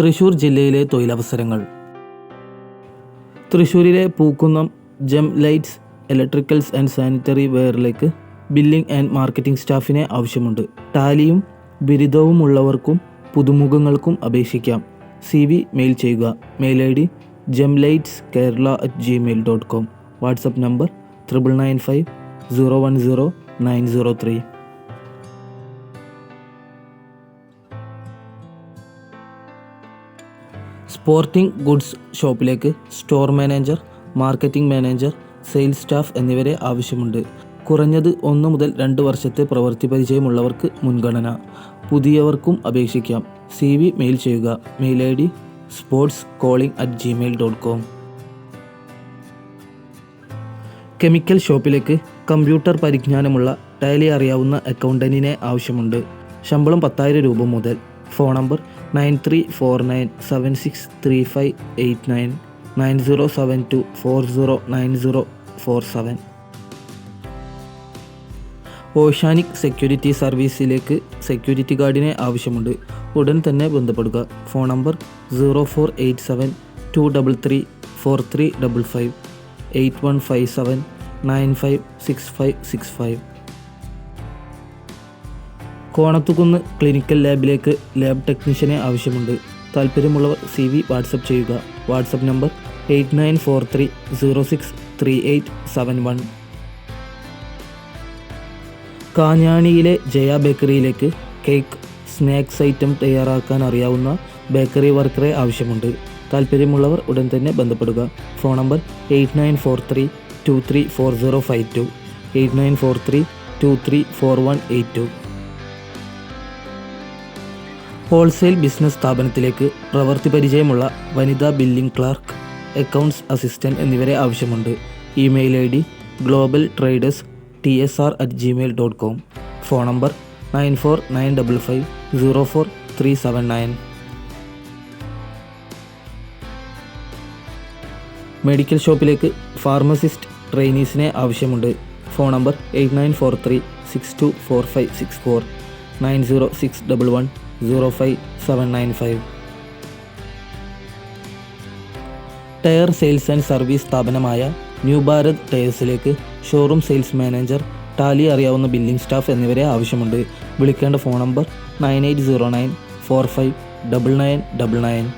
തൃശൂർ ജില്ലയിലെ തൊഴിലവസരങ്ങൾ. തൃശ്ശൂരിലെ Pookkunnam gem lights electricals and sanitary വെയറിലേക്ക് billing and marketing സ്റ്റാഫിനെ ആവശ്യമുണ്ട്. ടാലിയും ബിരുദവും ഉള്ളവർക്കും പുതുമുഖങ്ങൾക്കും അപേക്ഷിക്കാം. സി വി മെയിൽ ചെയ്യുക. Mail I D gem lights Kerala at Gmail dot com WhatsApp number triple nine five zero one zero nine zero three. Sporting goods ഷോപ്പിലേക്ക് store manager marketing manager sales staff എന്നിവരെ ആവശ്യമുണ്ട്. കുറഞ്ഞത് ഒന്ന് മുതൽ രണ്ട് വർഷത്തെ പ്രവൃത്തി പരിചയമുള്ളവർക്ക് മുൻഗണന. പുതിയവർക്കും അപേക്ഷിക്കാം. സി വി മെയിൽ ചെയ്യുക. Mail I D sports calling at Gmail dot com chemical ഷോപ്പിലേക്ക് കമ്പ്യൂട്ടർ പരിജ്ഞാനമുള്ള ടൈലി അറിയാവുന്ന അക്കൗണ്ടന്റിനെ ആവശ്യമുണ്ട്. ശമ്പളം പത്തായിരം രൂപ മുതൽ. Phone number nine three four nine seven six three five eight nine nine zero seven two four zero nine zero four seven oceanic security സർവീസിലേക്ക് security ഗാർഡിനെ ആവശ്യമുണ്ട്. ഉടൻ തന്നെ ബന്ധപ്പെടുക. Phone number zero four eight seven two double three four three double five eight one five seven nine five six five six five Konathukunnu clinical ലാബിലേക്ക് lab ടെക്നീഷ്യനെ ആവശ്യമുണ്ട്. താല്പര്യമുള്ളവർ C V WhatsApp ചെയ്യുക. WhatsApp number eight nine four three zero six three eight seven one. കാഞ്ഞാണിയിലെ Jaya ബേക്കറിയിലേക്ക് cake snacks item തയ്യാറാക്കാൻ അറിയാവുന്ന bakery വർക്കറെ ആവശ്യമുണ്ട്. താല്പര്യമുള്ളവർ ഉടൻ തന്നെ ബന്ധപ്പെടുക. Phone number eight nine four three two three four zero five two. Eight nine four three two three four one eight two. Wholesale business സ്ഥാപനത്തിലേക്ക് പ്രവൃത്തി പരിചയമുള്ള വനിതാ ബില്ലിംഗ് ക്ലാർക്ക് അക്കൗണ്ട്സ് അസിസ്റ്റന്റ് എന്നിവരെ ആവശ്യമുണ്ട്. Email I D global traders T S R at Gmail dot com. Phone number nine four nine double five zero four three seven nine. Medical ഷോപ്പിലേക്ക് pharmacist ട്രെയിനീസിനെ ആവശ്യമുണ്ട്. Phone number eight nine four three six two four five six four nine zero six double one. Zero five seven nine five. Tyre sales and service സ്ഥാപനമായ new Bharat ടയേഴ്സിലേക്ക് showroom sales manager tally അറിയാവുന്ന billing staff എന്നിവരെ ആവശ്യമുണ്ട്. വിളിക്കേണ്ട phone number nine eight zero nine four five double nine double nine.